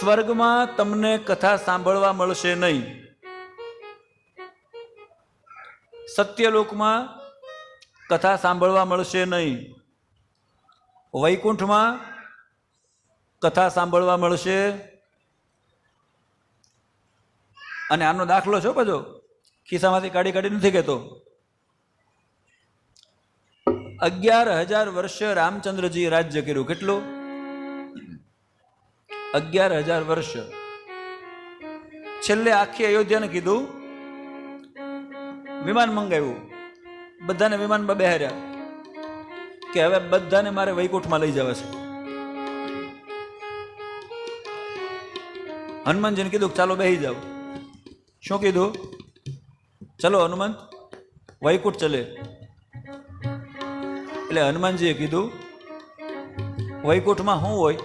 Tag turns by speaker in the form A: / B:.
A: સ્વર્ગમાં તમને કથા સાંભળવા મળશે નહીં. સત્યલોકમાં કથા સાંભળવા મળશે નહીં. વૈકુંઠમાં કથા સાંભળવા મળશે. અને આનો દાખલો છો પાછો. ખિસ્સામાંથી કાઢી કાઢી નથી કહેતો. અગિયાર હજાર વર્ષે રામચંદ્રજી રાજ્ય કર્યું. કેટલું? અગિયાર હજાર વર્ષ. છેલ્લે આખી અયોધ્યાને કીધું, વિમાન મંગાવ્યું. બધાને વિમાનમાં બેહાર્યા કે હવે બધાને મારે વૈકુંઠમાં લઈ જવા છે. હનુમાનજીને કીધું ચાલો બેહી જાઓ. શું કીધું? ચલો હનુમંત, વૈકુંઠ ચલે. એટલે હનુમાનજીએ કીધું, વૈકુંઠમાં શું હોય